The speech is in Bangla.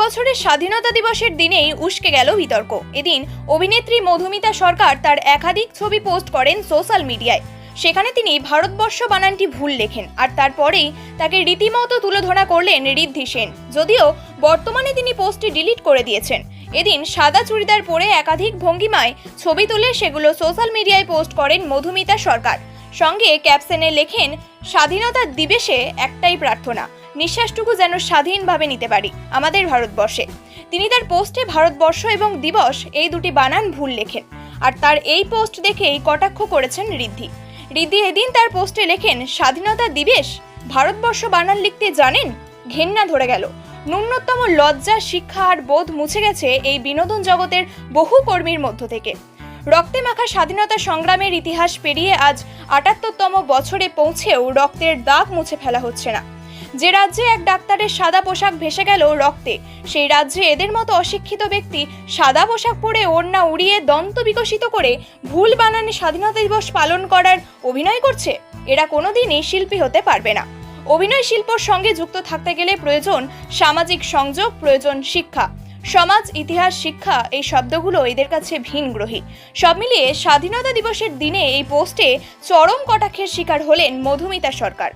বছরের স্বাধীনতা দিবসের দিনেই উস্কে গেল বিতর্ক। এদিন অভিনেত্রী মধুমিতা সরকার তার একাধিক ছবি পোস্ট করেন সোশ্যাল মিডিয়ায়। সেখানে তিনি ভারতবর্ষ বানানটি ভুল লেখেন আর তারপরেই তাকে রীতিমতো তুলে ধরা করলেন ঋদ্ধি সেন। যদিও বর্তমানে তিনি পোস্টটি ডিলিট করে দিয়েছেন। এদিন সাদা চুড়িদার পরে একাধিক ভঙ্গিমায় ছবি তুলে সেগুলো সোশ্যাল মিডিয়ায় পোস্ট করেন মধুমিতা সরকার। সঙ্গে ক্যাপশনে লেখেন, স্বাধীনতা দিবসে একটাই প্রার্থনা, নিঃশ্বাসটুকু যেন স্বাধীনভাবে নিতে পারি আমাদের ভারতবর্ষে। তিনি তার পোস্টে ভারতবর্ষ এবং দিবস এই দুটি বানান ভুল লেখেন, আর তার এই পোস্ট দেখেই কটাক্ষ করেছেন ঋদ্ধি। ঋদ্ধি এদিন তার পোস্টে লেখেন, স্বাধীনতা দিবস? ভারতবর্ষ বানান লিখতে জানেন? ঘেন্না ধরে গেল। ন্যূনতম লজ্জা, শিক্ষা আর বোধ মুছে গেছে এই বিনোদন জগতের বহু কর্মীর মধ্য থেকে। রক্তে মাখা স্বাধীনতা সংগ্রামের ইতিহাস পেরিয়ে আজ আটাত্তরতম বছরে পৌঁছেও রক্তের দাগ মুছে ফেলা হচ্ছে না। যে রাজ্যে এক ডাক্তারের সাদা পোশাক ভেসে গেল রক্তে, সেই রাজ্যে এদের মতো অশিক্ষিত ব্যক্তি সাদা পোশাক পরে ওড়না উড়িয়ে দন্ত বিকশিত করে ভুল বানানে স্বাধীনতা দিবস পালন করার অভিনয় করছে, এরা কোনোদিনই শিল্পী হতে পারবে না। অভিনয় শিল্পর সঙ্গে যুক্ত থাকতে গেলে প্রয়োজন সামাজিক সংযোগ, প্রয়োজন শিক্ষা। সমাজ, ইতিহাস, শিক্ষা, এই শব্দগুলো এদের কাছে ভিনগ্রহী। সব মিলিয়ে স্বাধীনতা দিবসের দিনে এই পোস্টে চরম কটাক্ষের শিকার হলেন মধুমিতা সরকার।